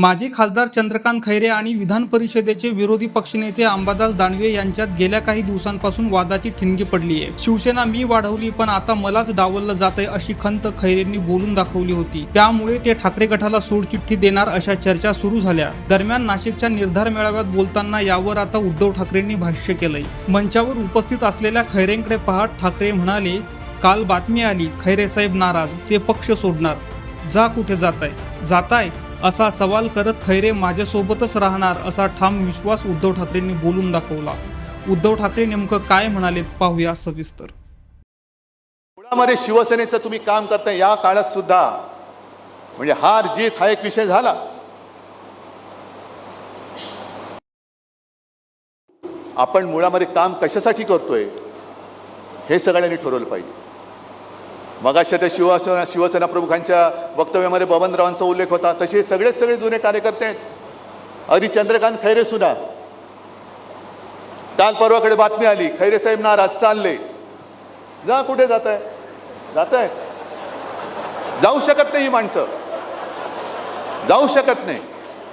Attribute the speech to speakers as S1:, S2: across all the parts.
S1: माजी खासदार चंद्रकांत खैरे आणि विधान परिषदेचे विरोधी पक्षनेते अंबादास दानवे यांच्यात गेल्या काही दिवसांपासून वादाची ठिणगी पडली आहे. शिवसेना मी वाढवली पण आता मलाच डावललं जात आहे अशी खंत खैरेंनी बोलून दाखवली होती. त्यामुळे ते ठाकरे गटाला सोडचिठ्ठी देणार अशा चर्चा सुरू झाल्या. दरम्यान नाशिकच्या निर्धार मेळाव्यात बोलताना यावर आता उद्धव ठाकरेंनी भाष्य केलंय. मंचावर उपस्थित असलेल्या खैरेंकडे पाहत ठाकरे म्हणाले काल बातमी आली खैरे साहेब नाराज ते पक्ष सोडणार. जा कुठे जाताय? जाताय? असा सवाल करत खैरे माझ्यासोबतच राहणार असा ठाम विश्वास उद्धव ठाकरेंनी बोलून दाखवला. उद्धव ठाकरे नेमकं काय म्हणाले पाहूया सविस्तर.
S2: मुळामध्ये शिवसेनेचं तुम्ही काम करताय या काळात सुद्धा. म्हणजे हार जीत हा एक विषय झाला. आपण मुळामध्ये काम कशासाठी करतोय हे सगळ्यांनी ठरवलं पाहिजे. मगाशा त्या शिवसेना शिवसेना प्रमुखांच्या वक्तव्यामध्ये बबनरावांचा उल्लेख होता. तसे सगळेच सगळे जुने कार्यकर्ते आहेत. अगदी चंद्रकांत खैरे सुद्धा. काल परवाकडे बातमी आली खैरे साहेब नाराज चालले. जा कुठे जात आहे जात आहे जाऊ शकत नाही ही माणसं. जाऊ शकत नाही.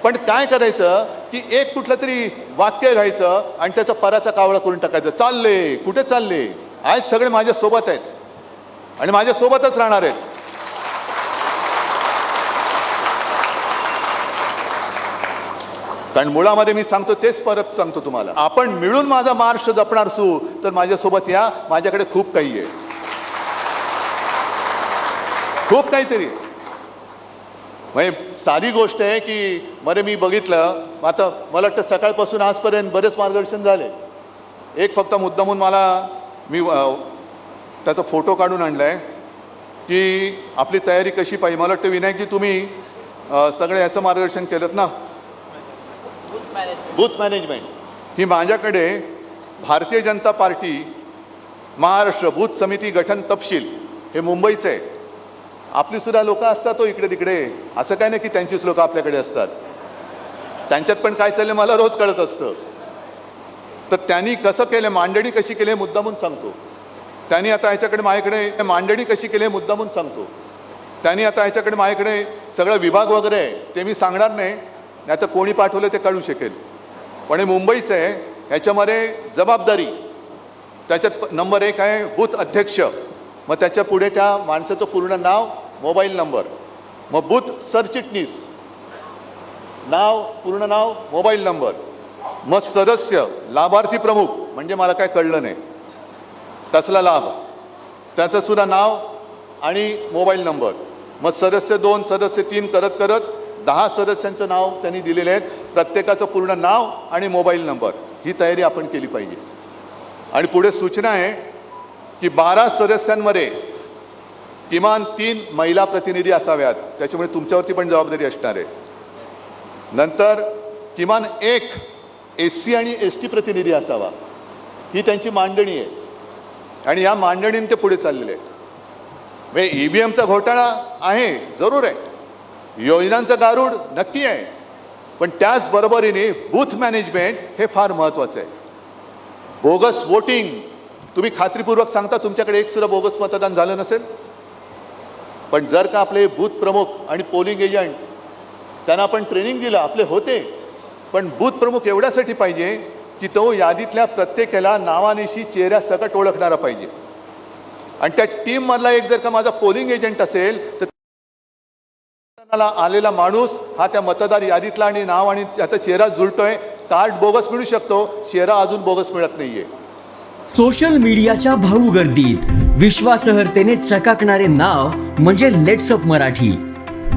S2: पण काय करायचं की एक कुठलं तरी वाक्य घ्यायचं आणि त्याचा पराचा कावळा करून टाकायचं. चालले कुठे चालले? आज सगळे माझ्या सोबत आहेत. आणि माझ्या सोबतच राहणार आहेत. कारण मुळामध्ये मी सांगतो तेच परत सांगतो तुम्हाला. आपण मिळून माझा मार्श जपणार सू तर माझ्यासोबत या माझ्याकडे खूप काही आहे. खूप काहीतरी. म्हणजे साधी गोष्ट आहे की मरे मी बघितलं आता मला वाटतं सकाळपासून आजपर्यंत बरेच मार्गदर्शन झाले. एक फक्त मुद्दामून मला मी त्याचा फोटो काढून आणला आहे की आपली तयारी कशी पाहिजे. मला वाटतं विनायकजी तुम्ही सगळं याचं मार्गदर्शन केलं ना? बूथ मॅनेजमेंट ही माझ्याकडे भारतीय जनता पार्टी महाराष्ट्र बूथ समिती गठन तपशील हे मुंबईचं आहे. आपली सुद्धा लोक असतात तो इकडे तिकडे. असं काय नाही की त्यांचीच लोक आपल्याकडे असतात. त्यांच्यात पण काय चाललंय मला रोज कळत असतं. तर त्यांनी कसं केलं मांडणी कशी केली हे मुद्दामून सांगतो. त्यांनी आता ह्याच्याकडे माझ्याकडे मांडणी कशी केली आहे मुद्दामून सांगतो. त्यांनी आता ह्याच्याकडे माझ्याकडे सगळं विभाग वगैरे आहे ते मी सांगणार नाही नाही कोणी पाठवलं ते कळू शकेल. पण हे मुंबईचं आहे ह्याच्यामध्ये जबाबदारी. त्याच्यात नंबर एक आहे बूथ अध्यक्ष. मग त्याच्या पुढे त्या माणसाचं पूर्ण नाव मोबाईल नंबर. मग बूथ सरचिटणीस. नाव पूर्ण नाव मोबाईल नंबर. मग सदस्य लाभार्थी प्रमुख म्हणजे मला काय कळलं नाही. त्याचला लाभ. त्याचं सुद्धा नाव आणि मोबाईल नंबर. मग सदस्य दोन सदस्य तीन करत करत दहा सदस्यांचं नाव त्यांनी दिलेले आहेत. प्रत्येकाचं पूर्ण नाव आणि मोबाईल नंबर. ही तयारी आपण केली पाहिजे. आणि पुढे सूचना आहे की बारा सदस्यांमध्ये किमान तीन महिला प्रतिनिधी असाव्यात. त्याच्यामुळे तुमच्यावरती पण जबाबदारी असणार आहे. नंतर किमान एक एस सी आणि एस टी प्रतिनिधी असावा. ही त्यांची मांडणी आहे. आणि या मांडणीने ते पुढे चाललेले आहेत. म्हणजे ई व्ही एमचा घोटाळा आहे जरूर आहे. योजनांचं गारूड नक्की आहे. पण त्याचबरोबरीने बूथ मॅनेजमेंट हे फार महत्त्वाचं आहे. बोगस वोटिंग तुम्ही खात्रीपूर्वक सांगता तुमच्याकडे एक सुद्धा बोगस मतदान झालं नसेल? पण जर का आपले बूथ प्रमुख आणि पोलिंग एजंट त्यांना आपण ट्रेनिंग दिलं आपले होते पण बूथ प्रमुख एवढ्यासाठी पाहिजे की तो यादीतल्या प्रत्येकाला नावानिशी चेहऱ्या सकट ओळखणारा पाहिजे. आणि त्या टीममधला एक जर का माझा पोलिंग एजंट असेल तर आलेला माणूस हा त्या मतदार यादीतला आणि नाव आणि त्याचा चेहरा जुळतोय. कार्ड बोगस मिळू शकतो चेहरा अजून बोगस मिळत नाहीये.
S3: सोशल मीडियाच्या भाऊ गर्दीत विश्वासहर्तेने चकाकणारे नाव म्हणजे लेट्सअप मराठी.